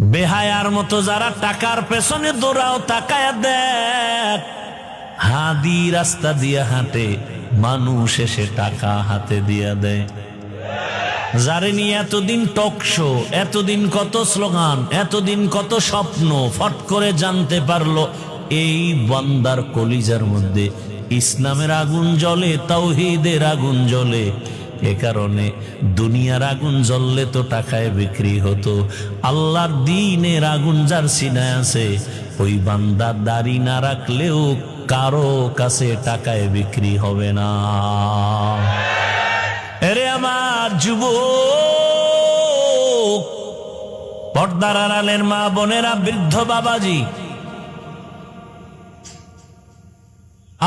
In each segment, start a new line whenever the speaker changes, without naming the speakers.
বেহায়ার মতো যারা টাকার পেছনে দৌড়াও তাকায় দেখ। হাদি রাস্তা দিয়ে হাঁটে, মানুষ এসে টাকা হাতে দিয়া দেয়। যারে নিয়ে এতদিন টক শো, এতদিন কত স্লোগান, এতদিন কত স্বপ্ন, ফট করে জানতে পারল এই বন্দার কলিজার মধ্যে ইসলামের আগুন জ্বলে, তাওহিদের আগুন জ্বলে। এ কারণে দুনিয়ার আগুন জ্বললে তো টাকায় বিক্রি হতো। আল্লাহর দিনের আগুন যার সিনায় আছে, ওই বান্দার দাড়ি না রাখলেও কারও কাছে টাকায় বিক্রি হবে না। এরে আমার যুব পর্দার আড়ালের মা বোনেরা, বৃদ্ধ বাবাজি,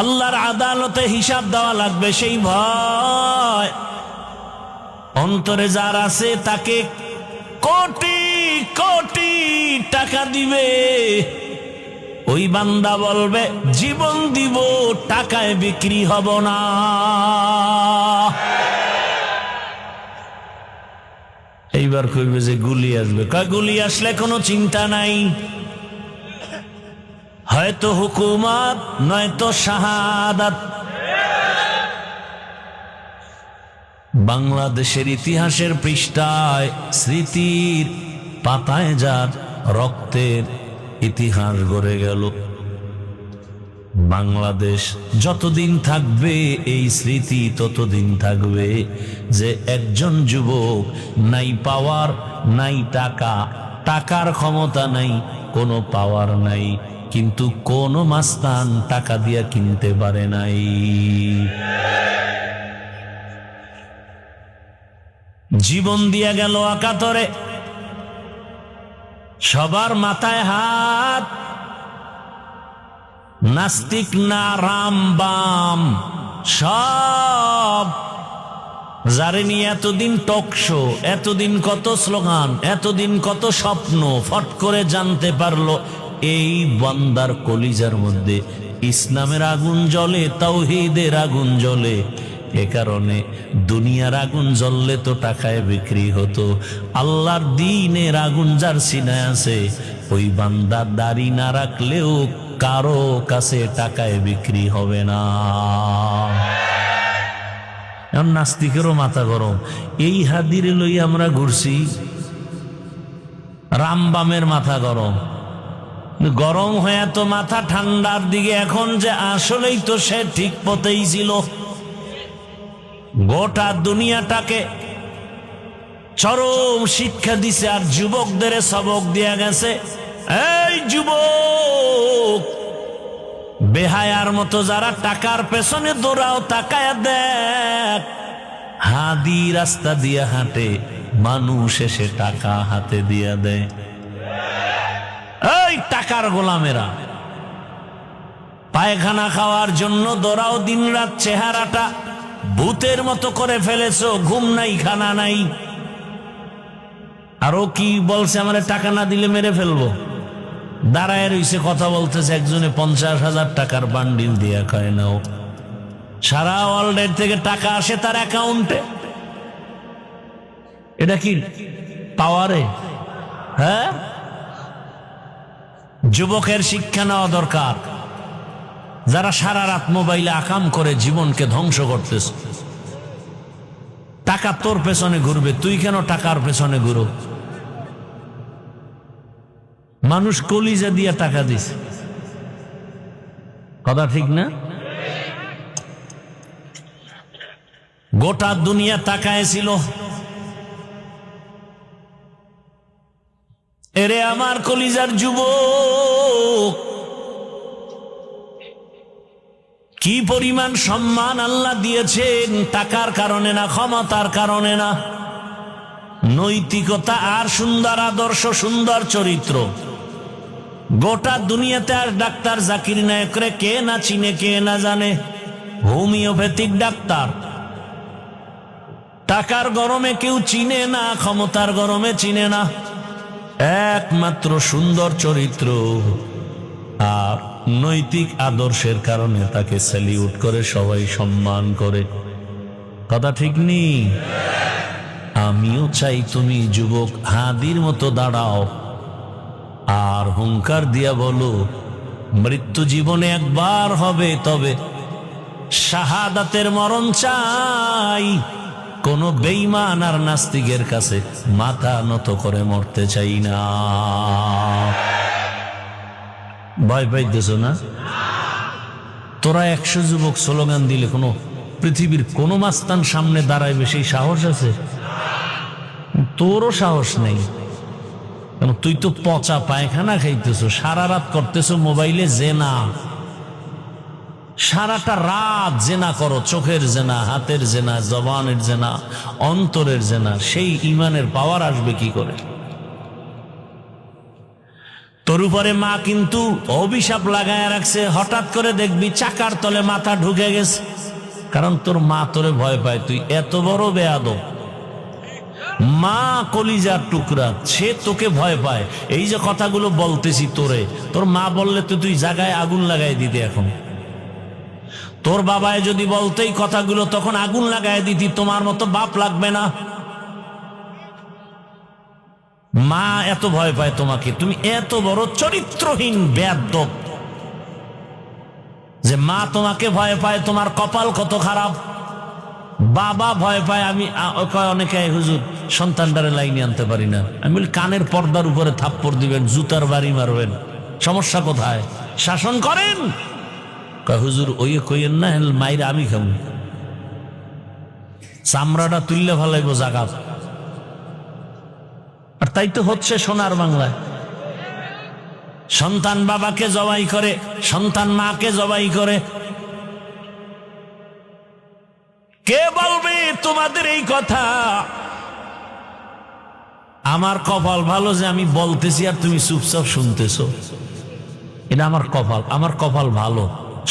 আল্লাহর আদালতে হিসাব দেওয়া লাগবে, সেই ভয়। অন্তরে যার আছে তাকে কোটি কোটি টাকা দিবে। ওই বান্দা বলবে, জীবন দিব, টাকায় বিক্রি হব না। এইবার কইবে যে গুলি আসবে। কয়, গুলি আসলে কোনো চিন্তা নাই। হয়তো হুকুমত, নয়তো শাহাদাত। বাংলাদেশের ইতিহাসের পৃষ্ঠায় স্মৃতির পাতায় যার রক্তের ইতিহাস গড়ে গেল। বাংলাদেশ যতদিন থাকবে, এই স্মৃতি ততদিন থাকবে যে একজন যুবক নাই পাওয়ার, নাই টাকা, টাকার ক্ষমতা নাই, কোনো পাওয়ার নাই, কিন্তু কোন মাস্তান টাকা দিয়া কিনতে পারে নাই। জীবন দিয়া গেল আকাতরে। সবার মাথায় হাত। নাস্তিক না রাম বাম, সব। যারে এতদিন টক শো, এতদিন কত স্লোগান, এতদিন কত স্বপ্ন, ফট করে জানতে পারল এই বন্দার কলিজার মধ্যে ইসলামের আগুন জ্বলে, তাওহিদের আগুন জ্বলে। এ কারণে দুনিয়ার আগুন জ্বললে তো টাকায় বিক্রি হতো। আল্লাহর দিনের আগুন যার সিনায় আছে, ওই বান্দার দাড়ি না রাখলেও কারও কাছে টাকায় বিক্রি হবে না। নাস্তিকেরও মাথা গরম। এই হাদিরে লই আমরা ঘুরছি রামবামের মাথা গরম। গরম হয়ে তো মাথা ঠান্ডার দিকে, এখন যে আসলেই তো সে ঠিক পথেই ছিল। গোটা দুনিয়াটাকে চরম শিক্ষা দিছে আর যুবকদের সবক দিয়া গেছে। এই যুবক, বেহায়ার মতো যারা টাকার পেছনে দৌড়াও, তাকায় দেখ। হাদি রাস্তা দিয়ে হাঁটে, মানুষ এসে টাকা হাতে দিয়া দেয়। এই টাকার গোলামেরা, পায়খানা খাওয়ার জন্য দৌড়াও দিন রাত চেহারাটা ভূতের মতো করে ফেলেছো, ঘুম নাই, খানা নাই। আরও কি বলছে, আমার টাকা না দিলে মেরে ফেলব। দাঁড়ায় রইছে, কথা বলতেছে একজনে, পঞ্চাশ হাজার টাকার বান্ডিল দিয়া কয়, নাও। সারা ওয়ার্ল্ডের থেকে টাকা আসে তার অ্যাকাউন্টে এটা কি পাওয়ারে হ্যাঁ? যুবকের শিক্ষা নেওয়া দরকার। যারা সারা রাত মোবাইলে আকাম করে জীবনকে ধ্বংস করতেছ। টাকা তোর পেছনে ঘুরবে, তুই কেন টাকার পেছনে ঘুরো? মানুষ কলিজা দিয়া টাকা দিস কথা ঠিক না? গোটা দুনিয়া তাকায় ছিল এরে আমার কলিজার যুবক কি পরিমাণ সম্মান আল্লাহ দিয়েছেন টাকার কারণে না, ক্ষমতার কারণে না? নৈতিকতা আর সুন্দর আদর্শ, সুন্দর চরিত্র। গোটা দুনিয়াতে আর ডাক্তার জাকির নায়করে কে না চিনে, কে না জানে? Homeopathic doctor. টাকার গরমে কেউ চিনে না, ক্ষমতার গরমে চিনে না। একমাত্র সুন্দর চরিত্র। আর নৈতিক আদর্শের কারণে তাকে স্যালিউট করে, সবাই সম্মান করে। কথা ঠিক নেই আমিও চাই তুমি যুবক হাদির মতো দাঁড়াও। আর হুঙ্কার দিয়া বলো, মৃত্যু জীবনে একবার হবে, তবে শাহাদাতের মরণ চাই। কোন বেইমান আর নাস্তিকের কাছে মাথা নত করে মরতে চাই না। ভয় পাইতেছ না? তোরা একশো যুবক স্লোগান দিলে কোনো পৃথিবীর কোনো মাস্তান সামনে দাঁড়াইবে, সেই সাহস আছে? তোরও সাহস নেই। কেন, তুই তো পচা পায়খানা খাইতেছো, সারা রাত করতেছ মোবাইলে জেনা। সারাটা রাত জেনা করো, চোখের জেনা, হাতের জেনা, জবানের জেনা, অন্তরের জেনা, সেই ইমানের পাওয়ার আসবে কি করে? তোর উপরে মা কিন্তু অভিশাপ লাগায় রাখছে। হঠাৎ করে দেখবি চাকার তলে মাথা ঢুকে গেছে। কারণ তোর মা তোরে ভয় পায়, তুই এত বড় বেয়াদব। মা কলিজার টুকরা, সে তোকে ভয় পায়। এই যে কথাগুলো বলতেছি তোরে, তোর মা বললে তো তুই জায়গায় আগুন লাগাই দিতে এখন। তোর বাবায় যদি বলতেই কথাগুলো, তখন আগুন লাগাই দিতি, তোমার মতো বাপ লাগবে না। মা এত ভয় পায় তোমাকে, তুমি এত বড় চরিত্রহীন ব্যাধব। যে মা তোমাকে ভয় পায়, তোমার কপাল কত খারাপ। বাবা ভয় পায়, আমি অনেকে, "এই হুজুর, সন্তানটারে লাইনে আনতে পারি না। আমি বলি, কানের পর্দার উপরে থাপ্পড় দিবেন, জুতার বাড়ি মারবেন। সমস্যা কোথায়? শাসন করেন? হুজুর ওই কইয়েন না মাইরা আমি খাব। চামড়াটা তুললে ভালাইব জাগাত। আর তাই তো হচ্ছে সোনার বাংলায় সন্তান বাবাকে জবাই করে, সন্তান মাকে জবাই করে। কে বলবে তোমাদের এই কথা? আমার কপাল ভালো যে আমি বলতেছি আর তুমি চুপচাপ শুনতেছো। এটা আমার কপাল আমার কপাল ভালো,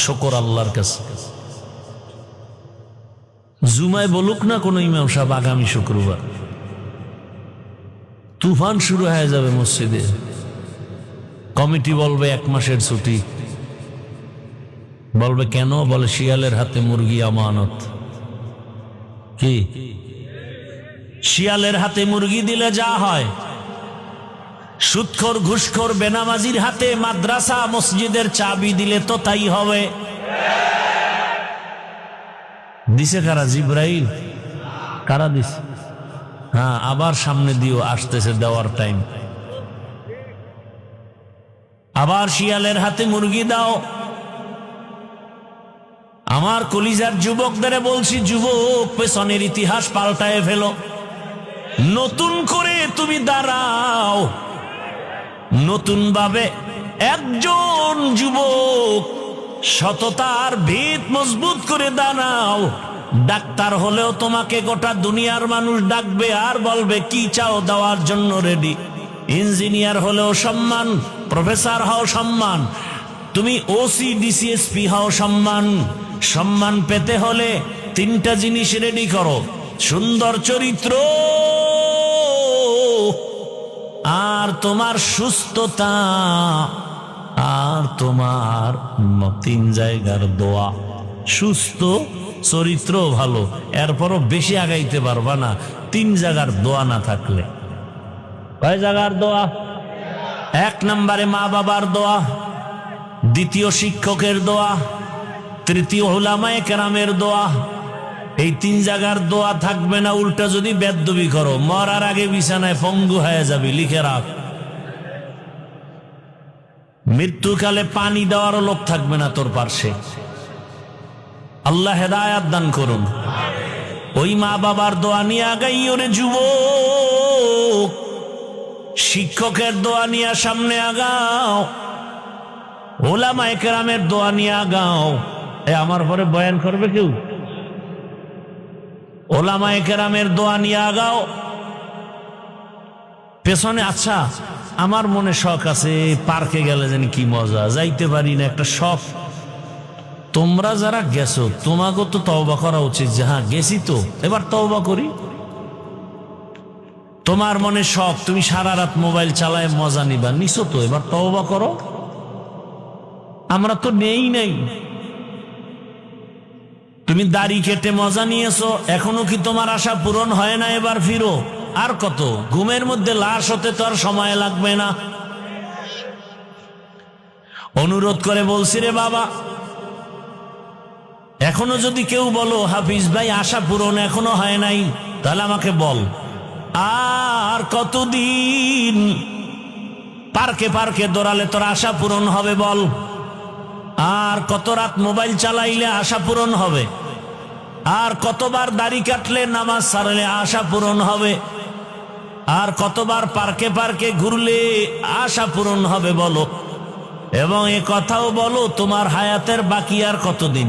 শকর আল্লাহর কাছে। জুমায় বলুক না কোনো ইমাম সাহেব, আগামী শুক্রবার। তুফান শুরু হয়ে যাবে মসজিদে। কমিটি বলবে এক মাসের ছুটি। বলবে, কেন? বলে, শিয়ালের হাতে মুরগি আমানত। কি? শিয়ালের হাতে মুরগি দিলে যা হয়। সুৎখর, ঘুষখোর, বেনামাজির হাতে মাদ্রাসা, মসজিদের চাবি দিলে তো তাই হবে। দিছে কারা? জিব্রাইল। কারা দিছে? হ্যাঁ আবার সামনে দিও আসতেছে দেওয়ার টাইম আবার শিয়ালের হাতে মুরগি দাও। আমার কলিজার যুবকদের বলছি, যুবক, পেছনের ইতিহাস পাল্টায় ফেলো। নতুন করে তুমি দাঁড়াও। নতুন ভাবে একজন যুবক সততার ভিত মজবুত করে দাঁড়াও। ডাক্তার হলেও তোমাকে গোটা দুনিয়ার মানুষ ডাকবে আর বলবে, কি চাও দেওয়ার জন্য রেডি ইঞ্জিনিয়ার হলেও সম্মান প্রফেসর হও সম্মান, তুমি ওসি ডিসিএসপি হও সম্মান। সম্মান পেতে হলে তিনটা জিনিস রেডি করো। সুন্দর চরিত্র আর তোমার সুস্থতা আর তোমার তিন জায়গার দোয়া। সুস্থ চরিত্র ভালো, এরপরও বেশি আগাইতে পারবা না, তিন জায়গার দোয়া না থাকলে। কয় জায়গার দোয়া? এক নম্বরে মা বাবার দোয়া, দ্বিতীয় শিক্ষকের দোয়া, তৃতীয় হুলামায়ে কেরামের দোয়া। এই তিন জায়গার দোয়া থাকবে না, উল্টা যদি বেদবি করো, মরার আগে বিছানায় পঙ্গু হয়ে যাবি, লিখে রাখ। মৃত্যুকালে পানি দেওয়ারও লোক থাকবে না তোর পার্শ্বে। আল্লাহ হেদায়াত দান করুন। ওই মা বাবার দোয়া নিয়ে আগাই ওরে যুব শিক্ষকের দোয়া নিয়ে সামনে আগাও। ওলামায়ে কেরামের দোয়া নিয়ে আগাও। এ আমার পরে বয়ান করবে কেউ? ওলামায়ে কেরামের দোয়া নিয়ে আগাও। পেছনে আচ্ছা আমার মনে শখ আছে, পার্কে গেলে যেন কি মজা, যাইতে পারি না, একটা শখ। তোমরা যারা গেছো তোমাকে তো তওবা করা উচিত যে হ্যাঁ গেছি তো, এবার তওবা করি। তোমার মনে শখ, তুমি সারা রাত মোবাইল চালায় মজা নিবা, নিছো তো, এবার তওবা করো। আমরা তো নেই নাই। তুমি দাড়ি কেটে মজা নিয়েছো, এখনও কি তোমার আশা পূরণ হয় না এবার ফিরো? আর কত, ঘুমের মধ্যে লাশ হতে তো আর সময় লাগবে না। অনুরোধ করে বলছি রে বাবা এখনও যদি কেউ বলো, হাফিজ ভাই, আশা পূরণ এখনও হয় নাই, তাহলে আমাকে বল। আর কতদিন পার্কে পার্কে দৌড়ালে তোর আশা পূরণ হবে বল। আর কত রাত মোবাইল চালাইলে আশা পূরণ হবে। আর কতবার দাড়ি কাটলে নামাজ সারলে আশা পূরণ হবে। আর কতবার পার্কে পার্কে ঘুরলে আশা পূরণ হবে বলো। এবং এ কথাও বলো, তোমার হায়াতের বাকি আর কতদিন?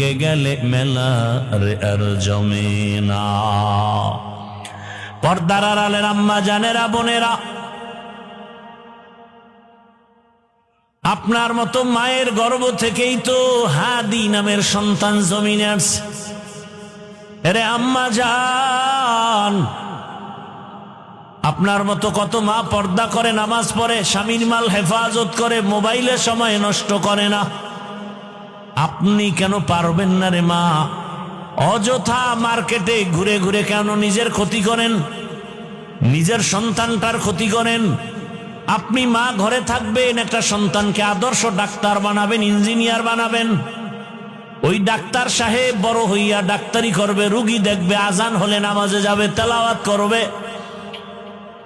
ভেঙ্গে গেলে মেলা রে আর জমে না। পর্দার আড়ালের আম্মা, জানেরা, বোনেরা, আপনার মতো মায়ের গর্ভ থেকেই তো হাদি নামের সন্তান জমিনে আসছে এরে আম্মা যান আপনার মতো কত মা পর্দা করে, নামাজ পড়ে, স্বামীর মাল হেফাজত করে, মোবাইলে সময় নষ্ট করে না। আপনি কেন পারবেন না রে মা? অযথা মার্কেটে ঘুরে ঘুরে কেন নিজের ক্ষতি করেন? নিজের সন্তানটার ক্ষতি করেন? আপনি মা ঘরে থাকবেন, একটা সন্তানকে আদর্শ ডাক্তার বানাবেন, ইঞ্জিনিয়ার বানাবেন। ওই ডাক্তার সাহেব বড় হইয়া ডাক্তারি করবে, রুগী দেখবে, আজান হলে নামাজে যাবে, তেলাওয়াত করবে।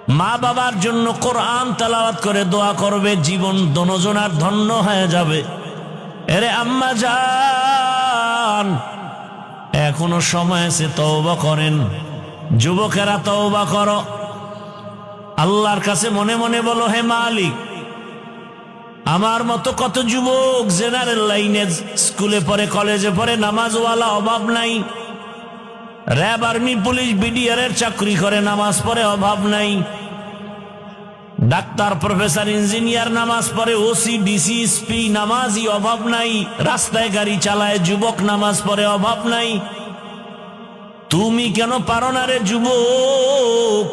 মা বাবার জন্য কোরআন তেলাওয়াত করে দোয়া করবে, জীবন দনজনার ধন্য হয়ে যাবে। এরে আম্মা যান এখনও সময় আছে তওবা করেন। যুবকেরা তওবা করো। আল্লাহর কাছে মনে মনে বলো, হে মালিক, আমার মতো কত যুবক জেনারেল লাইনে স্কুলে পড়ে, কলেজে পড়ে, নামাজওয়ালা অভাব নাই। র্যাব আর্মি, পুলিশ বিডিআর এর চাকরি করে, নামাজ পড়ে, অভাব নাই। ডাক্তার, প্রফেসর, ইঞ্জিনিয়ার, নামাজ পড়ে, ওসি, ডিসি, এসপি নামাজই অভাব নাই। রাস্তায় গাড়ি চালায়, যুবক নামাজ পড়ে, অভাব নাই। তুমি কেন পারো না রে যুবক?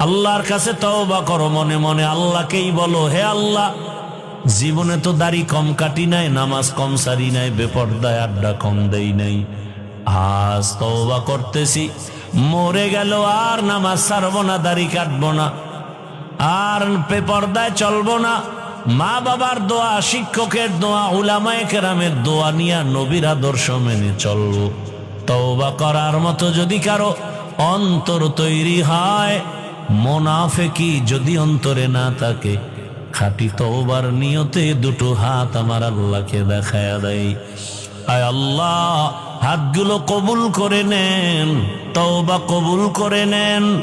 আল্লাহর কাছে তওবা করো মনে মনে, আল্লাহকেই বলো, হে আল্লাহ, জীবনে তো দাড়ি কম কাটি নাই, নামাজ কম সারি নাই, বেপর্দায় আড্ডা কম দেই নাই। আজ তওবা করতেছি, মরে গেল আর নামাজ সারবো না, দাড়ি কাটবো না। আর বেপর্দায় চলবো না। মা বাবার দোয়া, শিক্ষকের দোয়া, উলামায়ে কেরামের দোয়া নিয়া নবীর আদর্শ মেনে চলবো। তওবা করার মতো যদি কারও অন্তর তৈরি হয়, মোনাফেকি যদি অন্তরে না থাকে, খাটি তওবার নিয়তে দুটো হাত আমার আল্লাহকে দেখায় দেয়। আয় আল্লাহ, হাতগুলো কবুল করে নেন, তওবা কবুল করে নেন।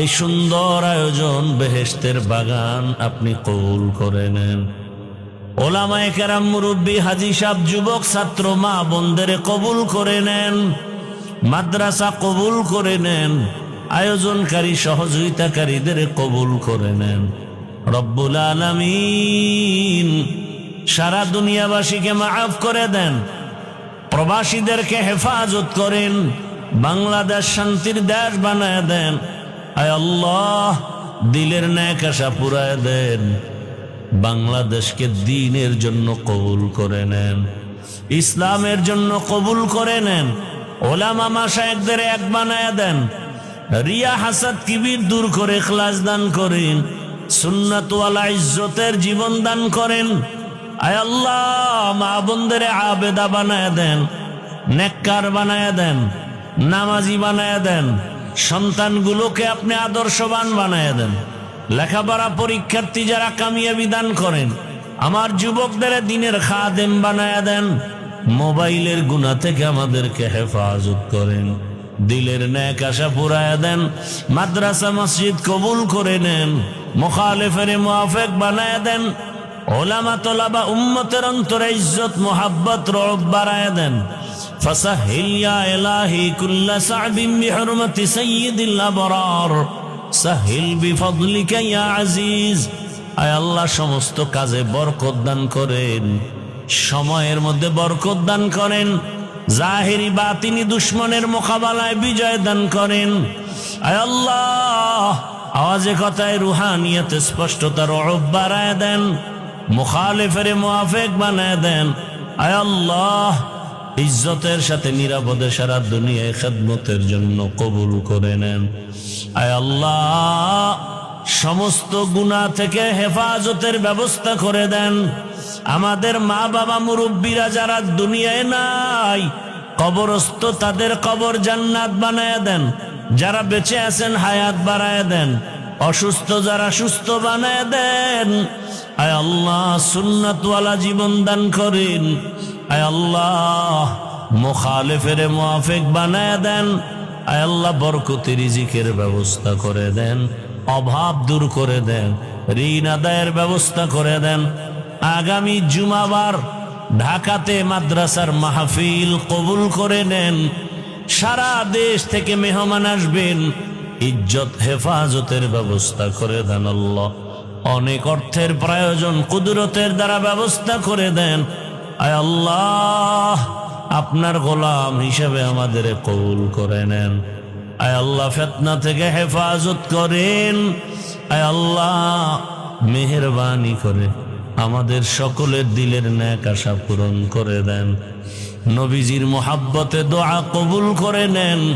এই সুন্দর আয়োজন বেহেশতের বাগান আপনি কবুল করে নেন। ওলামায়ে কেরাম মুরব্বী হাজি সাহ যুবক ছাত্র মা বোনদের কবুল করে নেন, মাদ্রাসা কবুল করে নেন, আয়োজনকারী সহযোগিতাকারীদের কবুল করে নেন। রব্বুল আলামিন সারা দুনিয়াবাসীকে মাফ করে দেন, প্রবাসীদেরকে হেফাজত করেন, বাংলাদেশ শান্তির দেশ বানায় দেন আয় আল্লাহ, দিলের ন্যাক আশা পুরায় দেন। বাংলাদেশকে দিনের জন্য কবুল করে নেন। ইসলামের জন্য কবুল করে নেন। ওলামা মাসায়কদের এক বানায় দেন। রিয়া হাসাদ কিবির দূর করে খ্লাস দান করেন। সুন্নাতওয়ালা ইজ্জতের জীবন দান করেন। আয় আল্লাহ, মা বোনদের আবেদা বানায় দেন। নেককার বানায় দেন। নামাজি বানায় দেন। সন্তানগুলোকে আপনি আদর্শবান বানায় দেন। লেখাপড়া পরীক্ষার্থী যারা কামিয়াবি দান করেন, আমার যুবকদের দিনের খাদেম বানায় দেন। মোবাইলের গুণা থেকে আমাদেরকে হেফাজত করেন। দিলের ন্যাক আশা পুরায় দেন। মাদ্রাসা মসজিদ কবুল করে নেন। মোখালেফের মুআফেক বানায় দেন। ওলামা তোলাবা উম্মতের অন্তরে ইজ্জত, মোহাব্বত, রব বাড়ায় দেন। فسهل يا إلهي كل صعب بحرمة سيد الأبرار সাহিল বিফদলিক ইয়া আজিজ আয় আল্লাহ সমস্ত কাজে বরকত দান করেন সময়ের মধ্যে বরকত দান করেন জাহেরি বা তিনি দুশ্মনের মোকাবেলায় বিজয় দান করেন আয় আল্লাহ আওয়াজে কথায় রুহানিয়তে স্পষ্টতার অরব বাড়ায় দেন মুখালেফের মুআফেক বানায় দেন আয় আল্লাহ ইজ্জতের সাথে নিরাপদে সারা দুনিয়ায় খেদমতের জন্য কবুল করে নেন। আয় আল্লাহ, সমস্ত গুণা থেকে হেফাজতের ব্যবস্থা করে দেন। আমাদের মা বাবা মুরব্বীরা যারা দুনিয়ায় নাই, কবরস্থ তাদের কবর জান্নাত বানায় দেন। যারা বেঁচে আছেন, হায়াত বাড়ায় দেন। অসুস্থ যারা সুস্থ বানায় দেন। আয় আল্লাহ, সুন্নাতওয়ালা জীবন দান করেন। আয় আল্লাহ, মোখালেফের মুআফেক বানায় দেন। আয় আল্লাহ, বরকতি রিজিকের ব্যবস্থা করে দেন, অভাব দূর করে দেন, ঋণ আদায়ের ব্যবস্থা করে দেন। আগামী জুমাবার ঢাকাতে মাদ্রাসার মাহফিল কবুল করে নেন। সারা দেশ থেকে মেহমান আসবেন, ইজ্জত, হেফাজতের ব্যবস্থা করে দেন আল্লাহ। অনেক অর্থের প্রয়োজন, কুদরতের দ্বারা ব্যবস্থা করে দেন। আল্লাহ, আপনার গোলাম হিসেবে আমাদের কবুল করে নেন। আয় আল্লাহ, ফেতনা থেকে হেফাজত করেন। আয় আল্লাহ, মেহরবানি করে আমাদের সকলের দিলের ন্যাক আশা পূরণ করে দেন। নবীজির মোহাব্বতে দোয়া কবুল করে নেন।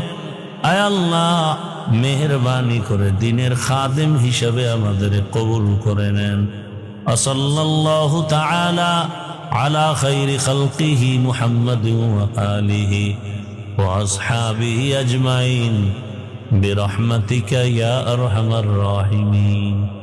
আয় আল্লাহ, মেহরবানি করে দিনের খাদেম হিসেবে আমাদের কবুল করে নেন। অসল্লাল্লাহু তাআলা على خير خلقه محمد وآله وأصحابه أجمعين برحمتك يا أرحم الراحمين.